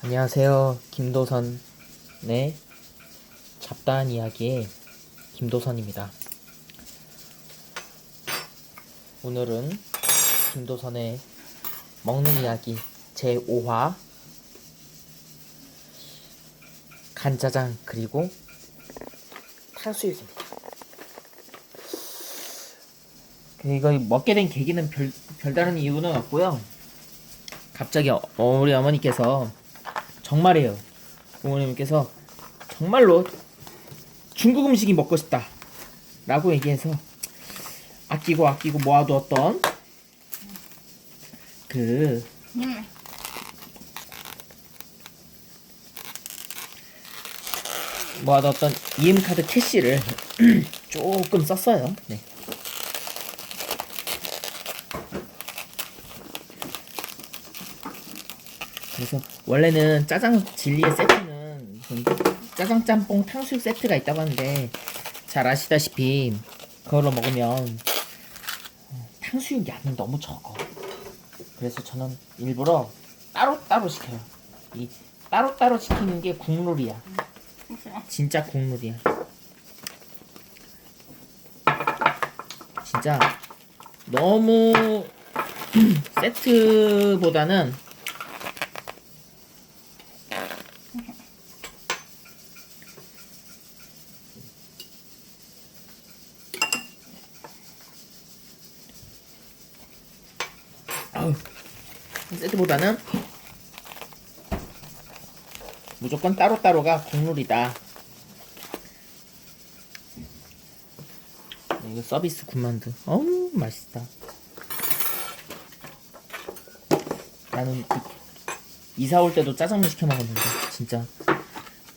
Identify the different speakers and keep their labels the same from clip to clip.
Speaker 1: 안녕하세요. 김도선의 잡다한 이야기의 김도선입니다. 오늘은 김도선의 먹는 이야기 제5화 간짜장 그리고 탕수육입니다. 그 이거 먹게 된 계기는 별, 별다른 이유는 없고요. 갑자기 어- 우리 어머니께서 정말이에요. 부모님께서 정말로 중국 음식이 먹고 싶다. 라고 얘기해서 아끼고 아끼고 모아두었던 그
Speaker 2: 음.
Speaker 1: 모아두었던 EM카드 캐시를 조금 썼어요. 네. 그래서 원래는 짜장 진리의 세트는 좀 짜장 짬뽕 탕수육 세트가 있다고 하는데 잘 아시다시피 그걸로 먹으면 어, 탕수육 양이 너무 적어. 그래서 저는 일부러 따로따로 시켜요. 이 따로따로 시키는 게 국룰이야. 진짜 국룰이야. 진짜 너무 세트보다는 아우, 세트보다는 무조건 따로따로가 국룰이다. 네, 이거 서비스 군만두. 어우, 맛있다. 나는 그 이사 올 때도 짜장면 시켜 먹었는데 진짜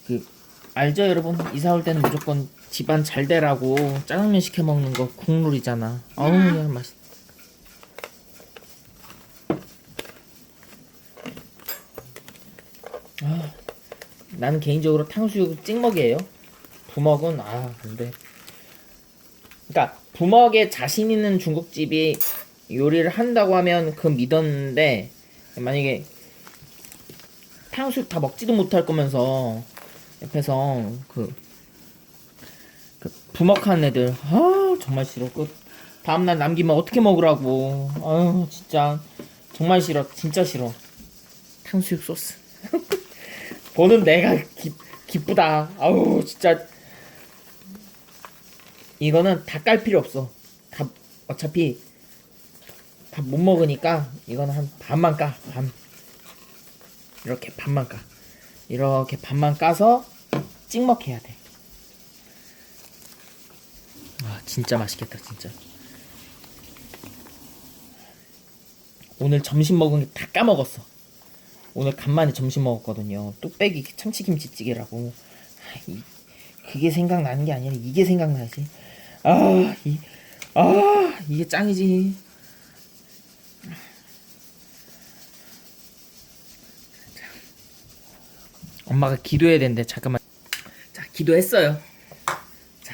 Speaker 1: 그 알죠 여러분 이사 올 때는 무조건 집안 잘 되라고 짜장면 시켜 먹는 거 국룰이잖아. 어우, 야, 맛있. 아, 나는 개인적으로 탕수육 찍먹이에요. 부먹은 아 안돼. 그러니까 부먹에 자신 있는 중국집이 요리를 한다고 하면 그 믿었는데 만약에 탕수육 다 먹지도 못할 거면서 옆에서 그, 그 부먹하는 애들 아 정말 싫어. 그 다음날 남기면 어떻게 먹으라고. 아유 진짜 정말 싫어. 진짜 싫어. 탕수육 소스. 보는 내가 기, 기쁘다. 아우 진짜 이거는 다 깔 필요 없어. 다 어차피 다 못 먹으니까 이거는 한 반만 까. 반. 이렇게 반만 까. 이렇게 반만 까서 찍먹해야 돼. 와 진짜 맛있겠다 진짜. 오늘 점심 먹은 게 다 까먹었어. 오늘 간만에 점심 먹었거든요. 뚝배기 참치김치찌개라고. 아, 이, 그게 생각나는 게 아니라 이게 생각나지. 아, 이, 아, 이게 짱이지. 엄마가 기도해야 된대. 잠깐만. 자, 기도했어요. 자,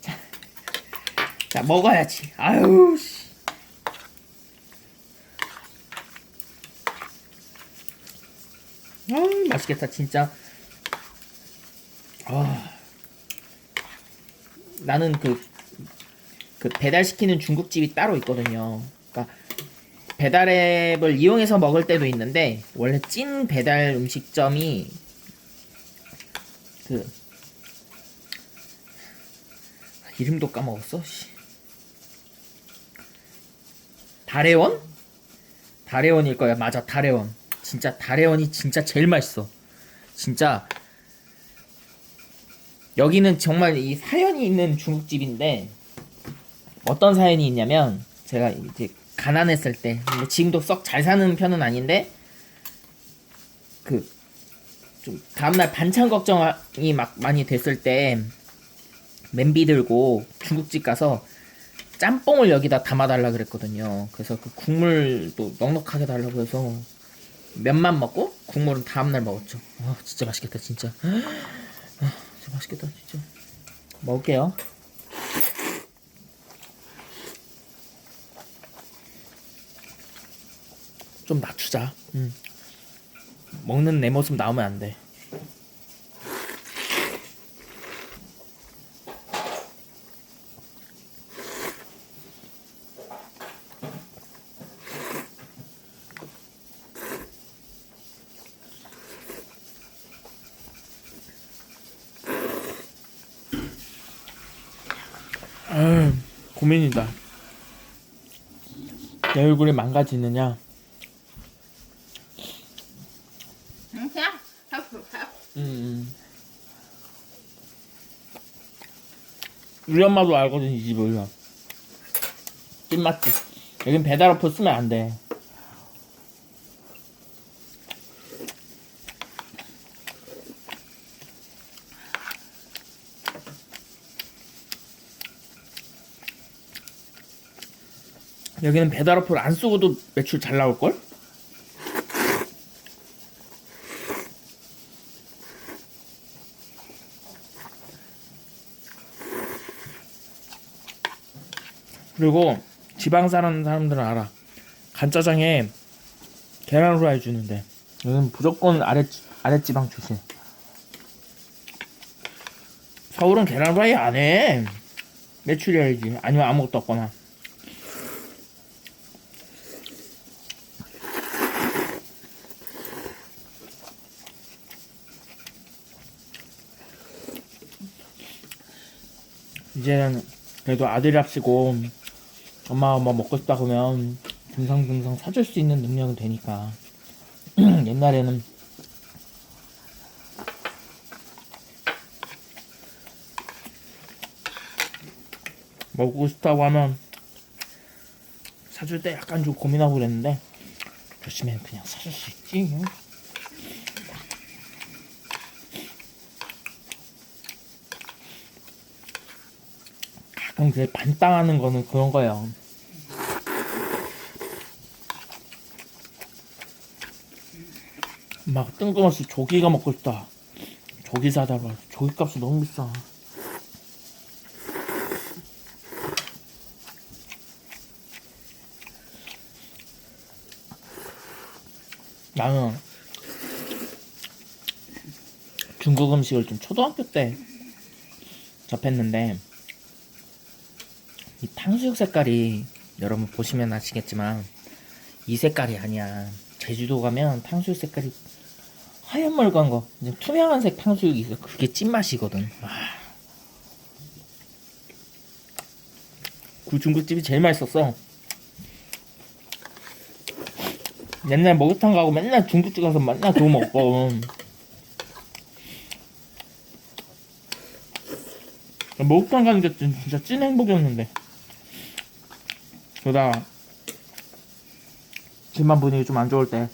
Speaker 1: 자, 자 먹어야지. 아유, 씨. 아, 맛있겠다, 진짜. 아. 나는 그, 그 배달시키는 중국집이 따로 있거든요. 그러니까 배달앱을 이용해서 먹을 때도 있는데, 원래 찐 배달 음식점이 그, 이름도 까먹었어, 씨. 다래원? 다래원일 거야. 맞아, 다래원. 진짜 다래원이 진짜 제일 맛있어. 진짜 여기는 정말 이 사연이 있는 중국집인데 어떤 사연이 있냐면 제가 이제 가난했을 때 근데 지금도 썩 잘 사는 편은 아닌데 그 좀 다음날 반찬 걱정이 막 많이 됐을 때 맨비 들고 중국집 가서 짬뽕을 여기다 담아달라 그랬거든요. 그래서 그 국물도 넉넉하게 달라고 해서 면만 먹고 국물은 다음날 먹었죠. 아 진짜 맛있겠다 진짜. 아 진짜 맛있겠다 진짜. 먹을게요. 좀 낮추자. 음. 먹는 내 모습 나오면 안 돼. 아유, 고민이다. 내 얼굴이 망가지느냐?
Speaker 2: 가요.
Speaker 1: 음. 우리 엄마도 알거든 이 집을. 찐맛집. 여긴 배달 어플 쓰면 안 돼. 여기는 배달 어플 안 쓰고도 매출 잘 나올 걸? 그리고 지방 사는 사람들은 알아. 간짜장에 계란 후라이 주는데 여기는 무조건 아래 아래 지방 출신. 서울은 계란 후라이 안 해. 매출이야지. 아니면 아무것도 없거나. 이제는 그래도 아들이 합시고 엄마가 뭐 먹고 싶다 그러면 듬성듬성 사줄 수 있는 능력은 되니까. 옛날에는 먹고 싶다고 하면 사줄 때 약간 좀 고민하고 그랬는데 요즘에는 그냥 사줄 수 있지 가끔 그 반땅하는 거는 그런 거예요. 막 뜬금없이 조기가 먹고 싶다. 조기 사다가 조기 값이 너무 비싸. 나는 중국 음식을 좀 초등학교 때 접했는데 이 탕수육 색깔이 여러분 보시면 아시겠지만 이 색깔이 아니야. 제주도 가면 탕수육 색깔이 하얀 멀간 거, 투명한 색 탕수육이 있어. 그게 찐맛이거든. 와. 그 중국집이 제일 맛있었어. 옛날 목욕탕 가고 맨날 중국집 가서 맨날 그거 먹고. 목욕탕 가는 게 진- 진짜 찐 행복이었는데. 그러다 집안 분위기 좀 안 좋을 때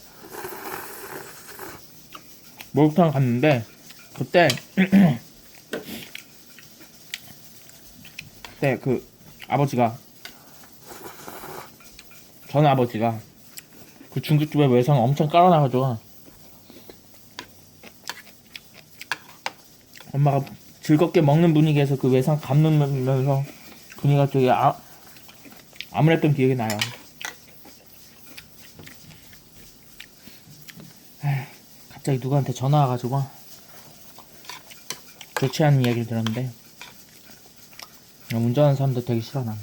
Speaker 1: 목욕탕 갔는데 그때 그때 그 아버지가 전 아버지가 그 중국집에 외상 엄청 깔아놔가지고 엄마가 즐겁게 먹는 분위기에서 그 외상 감으면서 분위기가 되게 아, 아무랬던 기억이 나요. 갑자기 누구한테 전화 와가지고 좋지 않은 이야기를 들었는데 운전하는 사람들 되게 싫어 난.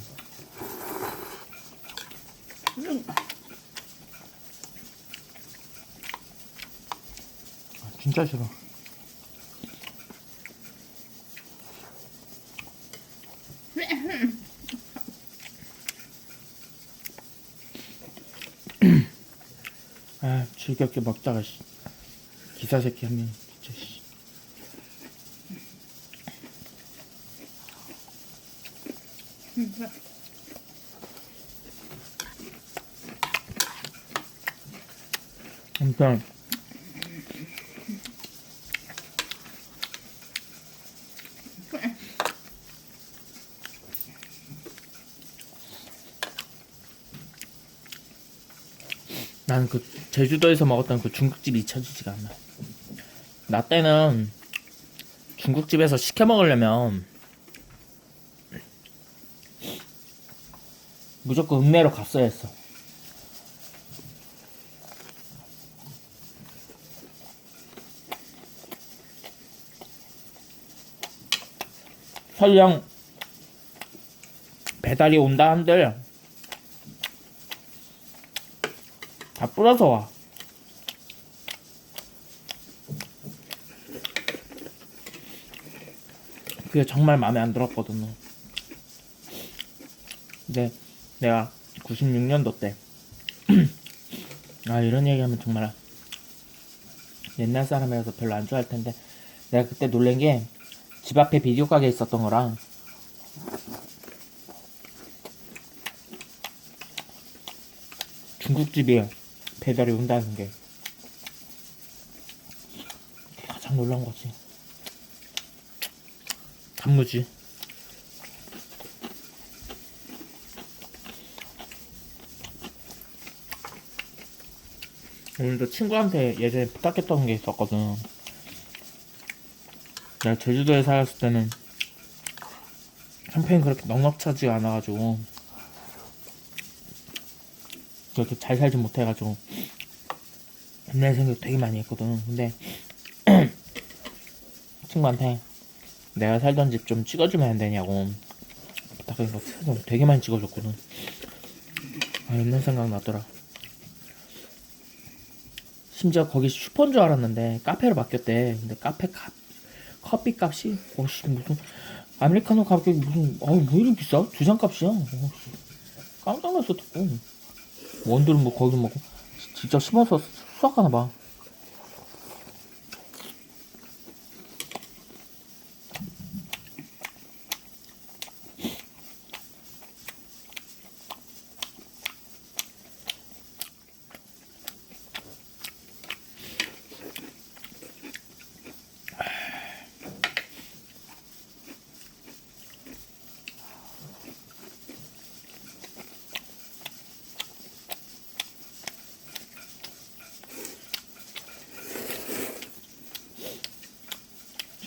Speaker 1: 아, 진짜 싫어. 아 즐겁게 먹다가 씨. 기사 새끼 한명 진짜 씨. 아무튼 난 그 제주도에서 먹었던 그 중국집이 잊혀지지가 않아. 나 때는 중국집에서 시켜 먹으려면 무조건 읍내로 갔어야 했어. 설령 배달이 온다 한들 뿌려서 와. 그게 정말 마음에 안 들었거든요. 근데 내가 96년도 때 아 이런 얘기하면 정말 옛날 사람이라서 별로 안 좋아할 텐데 내가 그때 놀란 게 집 앞에 비디오 가게 있었던 거랑 중국집이 배달이 온다는 게 가장 놀란 거지. 단무지. 오늘도 친구한테 예전에 부탁했던 게 있었거든. 내가 제주도에 살았을 때는 캠페인 그렇게 넉넉하지가 않아가지고 그렇게 잘 살지 못해가지고 옛날 생각 되게 많이 했거든. 근데 친구한테 내가 살던 집 좀 찍어주면 안 되냐고 부탁해서 되게 많이 찍어줬거든. 아 옛날 생각 나더라. 심지어 거기 슈퍼인 줄 알았는데 카페로 바뀌었대. 근데 카페 값 커피 값이 어씨 무슨 아메리카노 가격이 무슨 어왜 이렇게 비싸? 두 잔 값이야. 어씨, 깜짝 놀랐어 듣고. 원들은 뭐 거기 뭐 진짜 심어서 수확하나 봐.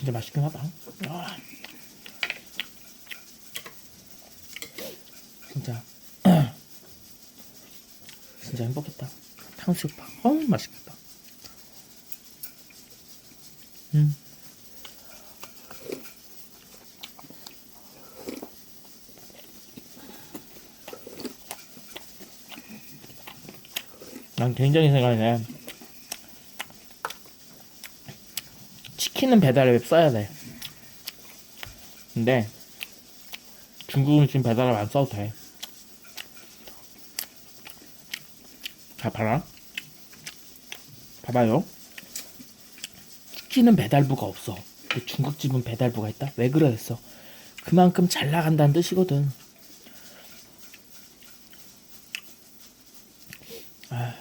Speaker 1: 진짜 맛있긴 하다. 아. 진짜 진짜 행복했다. 탕수육 밥, 어우 맛있겠다. 음. 난 개인적인 생각이네. 치킨은 배달 앱 써야 돼. 근데 중국 음식 배달 앱 안 써도 돼. 자, 봐라. 봐봐요. 치킨은 배달부가 없어. 근데 중국집은 배달부가 있다? 왜 그러겠어? 그만큼 잘 나간다는 뜻이거든. 아.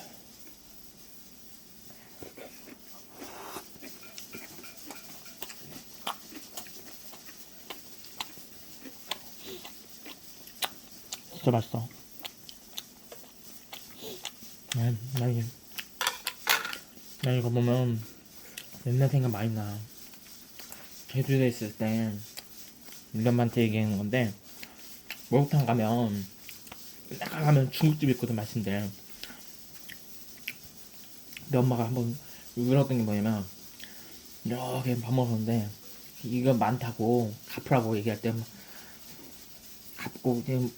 Speaker 1: 진짜 맛있어. 난, 난, 이- 난 이거 보면 옛날 생각 많이 나. 제주도에 있을 때, 우리 엄마한테 얘기하는 건데, 목욕탕 가면, 딱 가면 중국집 있거든, 맛있는데. 내 엄마가 한번 울었던 게 뭐냐면, 이렇게 밥 먹었는데, 이거 많다고, 갚으라고 얘기할 때, 막 갚고, 그냥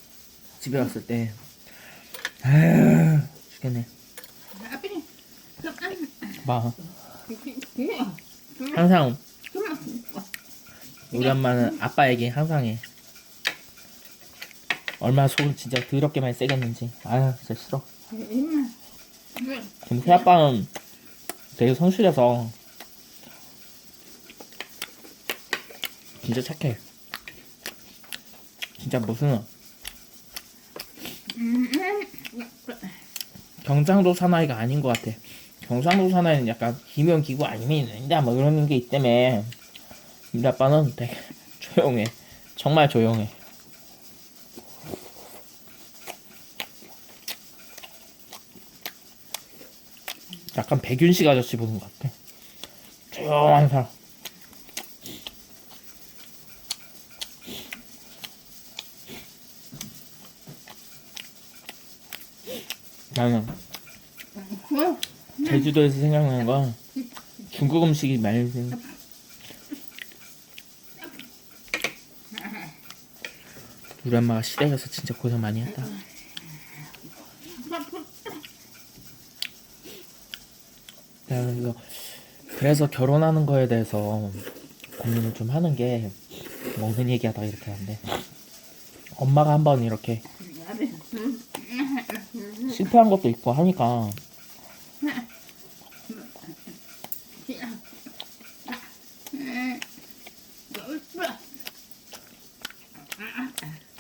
Speaker 1: 집에 왔을 때, 아휴, 죽겠네. 봐. 항상 우리 엄마는 아빠 얘기 항상 해. 얼마나 속을 진짜 더럽게 많이 세겠는지. 아유, 진짜 싫어. 근데 새 아빠는 되게 성실해서 진짜 착해. 진짜 무슨
Speaker 2: 음
Speaker 1: 경상도 사나이가 아닌 것 같아. 경상도 사나이는 약간 기면 기고 아니면 있는다 뭐 이런 게 있다며. 우리 아빠는 되게 조용해. 정말 조용해. 약간 백윤식 아저씨 보는 것 같아. 조용한 사람. 나는
Speaker 2: 그거
Speaker 1: 제주도에서 생각나는 건 중국 음식이 많이 생 우리 엄마가 시댁에서 진짜 고생 많이 했다. 그래서 그래서 결혼하는 거에 대해서 고민을 좀 하는 게 먹는 얘기하다 이렇게 하는데 엄마가 한번 이렇게 실패한 것도 있고 하니까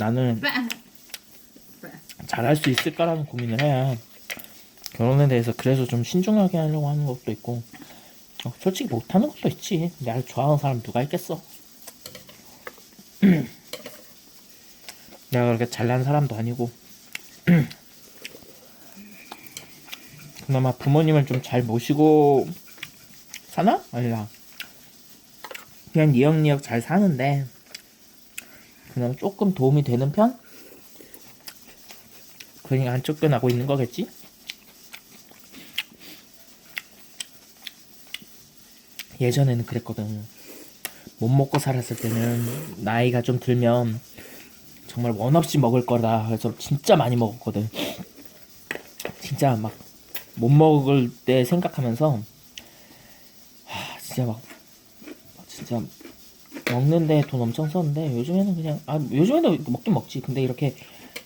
Speaker 1: 나는 잘할 수 있을까라는 고민을 해. 결혼에 대해서 그래서 좀 신중하게 하려고 하는 것도 있고 어, 솔직히 못하는 것도 있지. 날 좋아하는 사람 누가 있겠어. 내가 그렇게 잘난 사람도 아니고 그나마 부모님을 좀 잘 모시고 사나? 아니라 그냥 니역니역 잘 사는데 그나마 조금 도움이 되는 편? 그러니까 안 쫓겨나고 있는 거겠지? 예전에는 그랬거든. 못 먹고 살았을 때는 나이가 좀 들면 정말 원 없이 먹을 거다. 그래서 진짜 많이 먹었거든. 진짜 막 못 먹을 때 생각하면서 하, 진짜 막 진짜 먹는데 돈 엄청 썼는데 요즘에는 그냥 아 요즘에도 먹긴 먹지. 근데 이렇게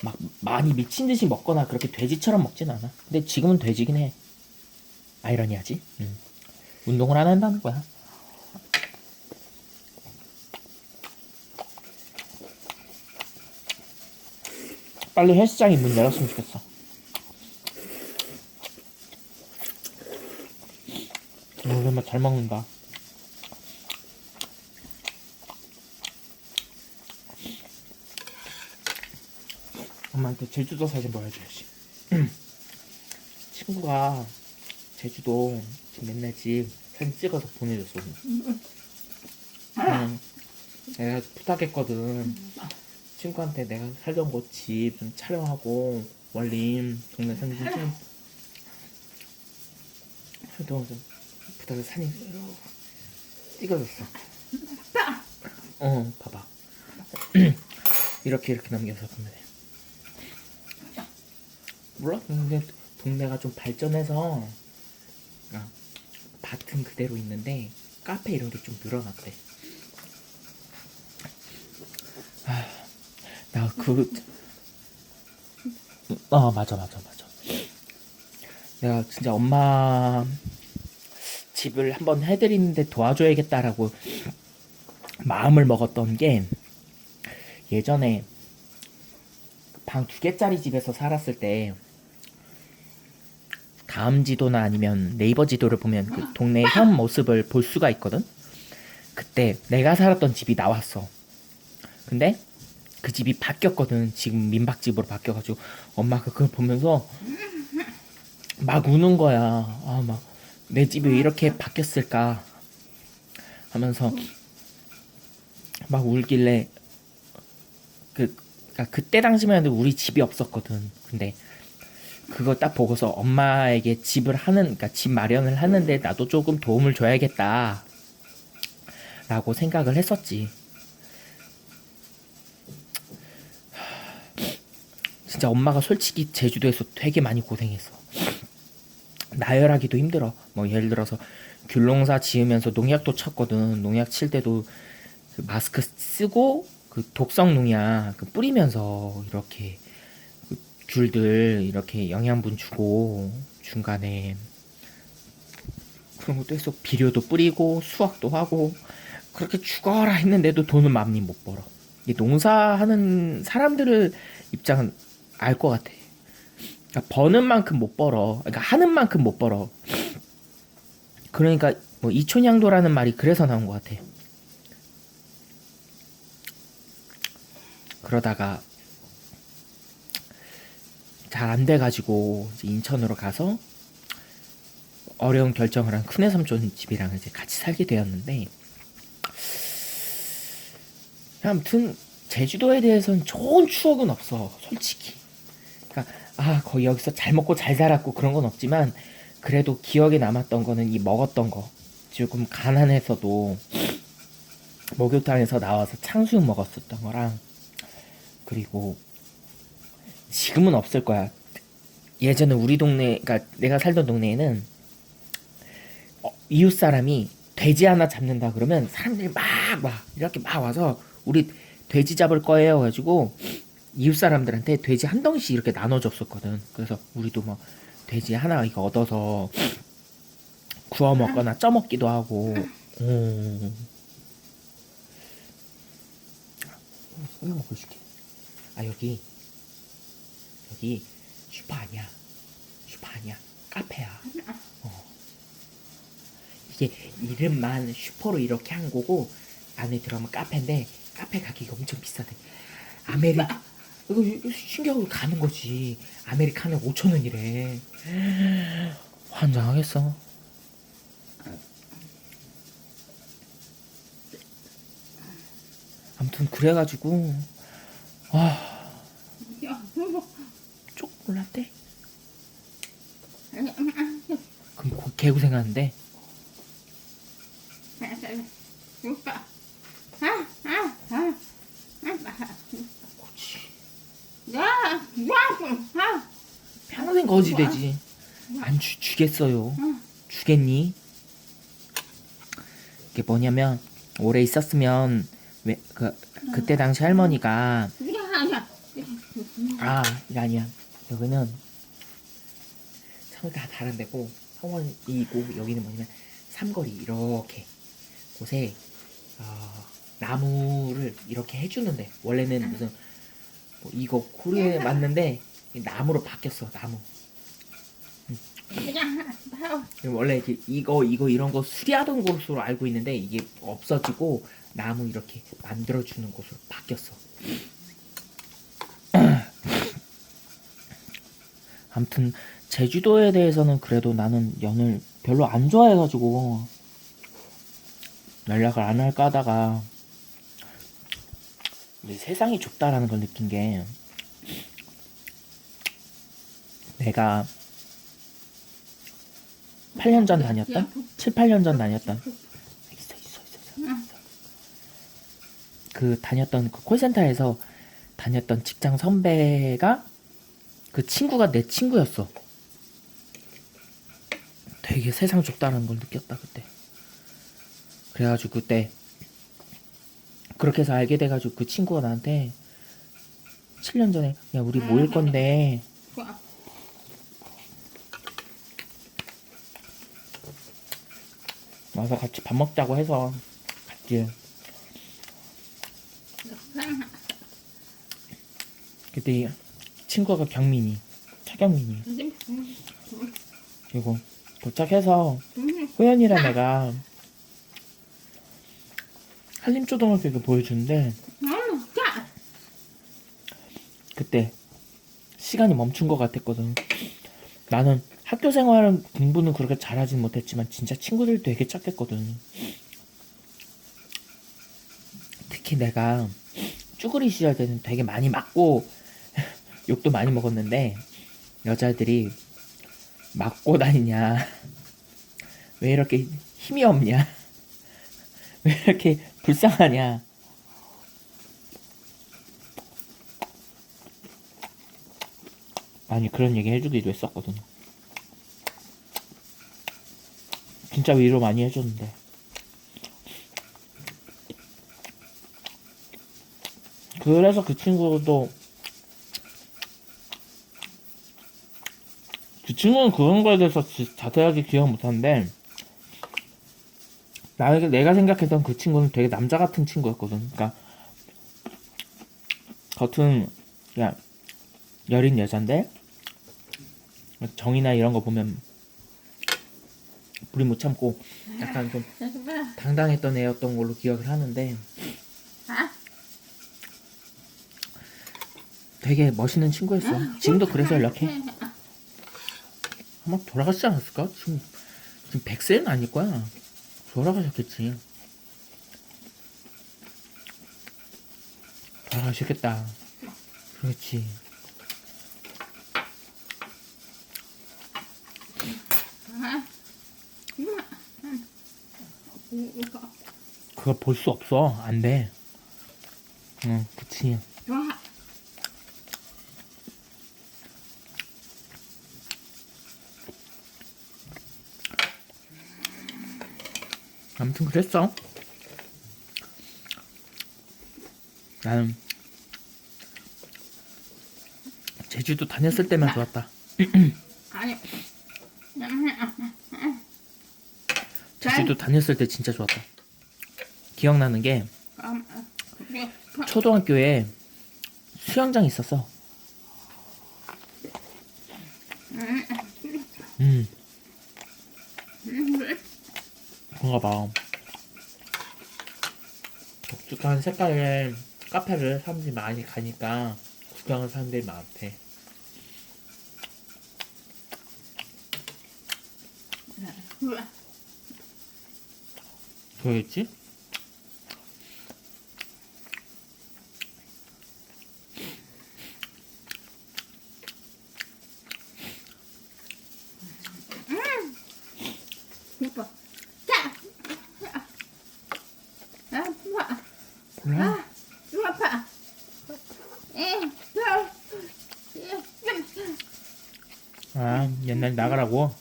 Speaker 1: 막 많이 미친 듯이 먹거나 그렇게 돼지처럼 먹진 않아. 근데 지금은 돼지긴 해. 아이러니하지. 음. 운동을 안 한다는 거야. 빨리 헬스장이 문 열었으면 좋겠어. 어, 오랜만 잘 먹는다. 엄마한테 제주도 사진 보여줘야지. 친구가 제주도 지금 맨날 집 사진 찍어서 보내줬어. 응. 내가 부탁했거든. 친구한테 내가 살던 곳 집 좀 촬영하고 원림 동네 사진 좀. 그래도 좀 부탁을 사진 찍어줬어. 어, 봐봐. 이렇게 이렇게 넘겨서 보면 돼. 몰라? 근데 동네가 좀 발전해서 그러니까 밭은 그대로 있는데 카페 이런 게 좀 늘어났대. 아, 나 그 아 맞아 맞아 맞아. 내가 진짜 엄마 집을 한번 해드리는데 도와줘야겠다라고 마음을 먹었던 게 예전에 방 두 개짜리 집에서 살았을 때 다음 지도나 아니면 네이버 지도를 보면 그 동네 현 모습을 볼 수가 있거든. 그때 내가 살았던 집이 나왔어. 근데 그 집이 바뀌었거든. 지금 민박집으로 바뀌어가지고 엄마가 그걸 보면서 막 우는 거야. 아, 막 내 집이 왜 이렇게 바뀌었을까 하면서 막 울길래 그 그러니까 그때 당시만 해도 우리 집이 없었거든. 근데 그거 딱 보고서 엄마에게 집을 하는, 그러니까 집 마련을 하는데 나도 조금 도움을 줘야겠다. 라고 생각을 했었지. 진짜 엄마가 솔직히 제주도에서 되게 많이 고생했어. 나열하기도 힘들어. 뭐 예를 들어서 귤농사 지으면서 농약도 쳤거든. 농약 칠 때도 그 마스크 쓰고 그 독성 농약 그 뿌리면서 이렇게 그 귤들 이렇게 영양분 주고 중간에 그런 것도 했어 비료도 뿌리고 수확도 하고 그렇게 죽어라 했는데도 돈을 많이 못 벌어. 이 농사하는 사람들을 입장은 알 것 같아. 그러니까 버는 만큼 못 벌어. 그러니까 하는 만큼 못 벌어. 그러니까 뭐 이촌양도라는 말이 그래서 나온 것 같아. 그러다가 잘 안 돼가지고 인천으로 가서 어려운 결정을 한 큰애 삼촌 집이랑 이제 같이 살게 되었는데 아무튼 제주도에 대해서는 좋은 추억은 없어 솔직히. 그러니까 아 거의 여기서 잘 먹고 잘 살았고 그런 건 없지만 그래도 기억에 남았던 거는 이 먹었던 거. 조금 가난해서도 목욕탕에서 나와서 창수육 먹었었던 거랑 그리고 지금은 없을 거야. 예전에 우리 동네, 그러니까 내가 살던 동네에는 어, 이웃 사람이 돼지 하나 잡는다 그러면 사람들이 막막 이렇게 막 와서 우리 돼지 잡을 거예요 가지고 이웃 사람들한테 돼지 한 덩씩 이렇게 나눠줬었거든. 그래서 우리도 뭐 돼지 하나 이거 얻어서 구워 먹거나 쪄 먹기도 하고. 음. 이거 먹어줄게. 아 여기 여기 슈퍼 아니야. 슈퍼 아니야. 카페야. 어. 이게 이름만 슈퍼로 이렇게 한 거고 안에 들어가면 카페인데 카페 가격이 엄청 비싸대. 아메리 이거, 신기하고 가는 거지. 아메리카노 5천 원이래. 환장하겠어. 아무튼 그래가지고 아
Speaker 2: 야, 뭐,
Speaker 1: 조금 올랐대.
Speaker 2: 아니, 아니, 아니,
Speaker 1: 그럼 고- 개고생하는데. 평생 거지 되지. 안 주, 주겠어요.
Speaker 2: 응.
Speaker 1: 주겠니? 이게 뭐냐면 오래 있었으면 왜 그 그때 당시 할머니가. 아 이게 아니야. 여기는 서울 다 다른 데고 성원이고 여기는 뭐냐면 삼거리 이렇게 곳에 어, 나무를 이렇게 해주는데 원래는 무슨 뭐 이거 고리에 맞는데 이 나무로 바뀌었어 나무.
Speaker 2: 바로.
Speaker 1: 원래 이렇게 이거 이거 이런 거 수리하던 곳으로 알고 있는데 이게 없어지고 나무 이렇게 만들어 주는 곳으로 바뀌었어. 아무튼 제주도에 대해서는 그래도 나는 연을 별로 안 좋아해가지고 연락을 안 할까 하다가 세상이 좁다라는 걸 느낀 게 내가 8년 전 다녔다? 7, 8년 전 다녔던 있어 있어 있어, 있어. 그 다녔던 그 콜센터에서 다녔던 직장 선배가 그 친구가 내 친구였어. 되게 세상 좁다는 걸 느꼈다 그때. 그래가지고 그때 그렇게 해서 알게 돼가지고 그 친구가 나한테 7년 전에 야 우리 모일 건데. 와서 같이 밥 먹자고 해서 갔지. 그때 이 친구가 경민이, 차경민이. 그리고 도착해서 호연이랑 내가 한림초등학교에 보여주는데 그때 시간이 멈춘 것 같았거든. 나는 학교 생활은 공부는 그렇게 잘하진 못했지만 진짜 친구들 되게 착했거든. 특히 내가 쭈그리 시절 때는 되게 많이 맞고 욕도 많이 먹었는데 여자들이 맞고 다니냐? 왜 이렇게 힘이 없냐? 왜 이렇게 불쌍하냐? 많이 그런 얘기 해주기도 했었거든. 진짜 위로 많이 해줬는데. 그래서 그 친구도 그 친구는 그런 거에 대해서 지- 자세하게 기억 못하는데 나에게 내가 생각했던 그 친구는 되게 남자 같은 친구였거든. 그러니까 겉은 그냥 여린 여잔데 정이나 이런 거 보면 불이 못 참고 약간 좀 당당했던 애였던 걸로 기억을 하는데 되게 멋있는 친구였어. 지금도 그래서 연락해. 아마 돌아가시지 않았을까? 지금 지금 100세는 아닐 거야. 돌아가셨겠지. 돌아가셨겠다. 그렇지. 그걸 볼 수 없어. 안 돼. 응, 그치. 아무튼 그랬어. 나는 제주도 다녔을 때만 좋았다.
Speaker 2: 아니.
Speaker 1: 제주도 다녔을 때 진짜 좋았다. 기억나는 게
Speaker 2: 음, 음,
Speaker 1: 초등학교에 수영장 있었어. 그런가 봐. 독특한 색깔의 카페를 사람들이 많이 가니까 구경하는 사람들이 많대. 그러겠지?
Speaker 2: 오빠. 자. 아, 아파.
Speaker 1: 몰라.
Speaker 2: 아, 좀 아파. 에, 저, 에, 좀
Speaker 1: 아, 옛날 나가라고?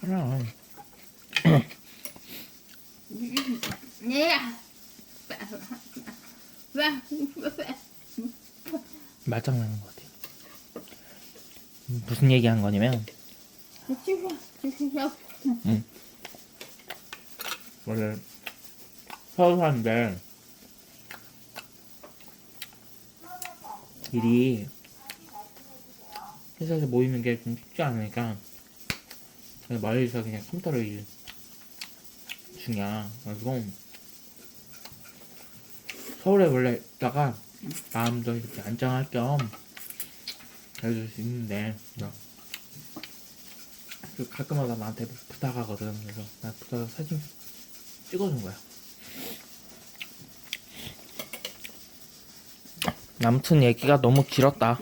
Speaker 1: 그럼.
Speaker 2: 와,
Speaker 1: 말장난인 것 같아. 음, 무슨 얘기 한 거냐면 원래 서울 사는데 일이 회사에서 모이는 게 좀 쉽지 않으니까 멀리서 그냥 컴퓨터로 일 중이야. 그래서 서울에 원래 있다가 마음도 이렇게 안정할 겸 해줄 수 있는데 그 가끔마다 나한테 부탁하거든. 그래서 나 부탁 사진 찍어준 거야. 아무튼 얘기가 너무 길었다.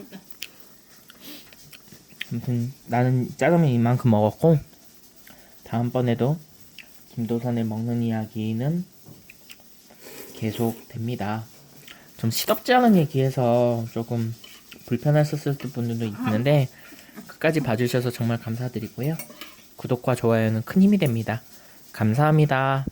Speaker 1: 아무튼 나는 짜장면 이만큼 먹었고 다음번에도 김도선의 먹는 이야기는 계속 됩니다. 좀 시덥지 않은 얘기해서 조금 불편했었을 분들도 있는데 끝까지 봐주셔서 정말 감사드리고요. 구독과 좋아요는 큰 힘이 됩니다. 감사합니다.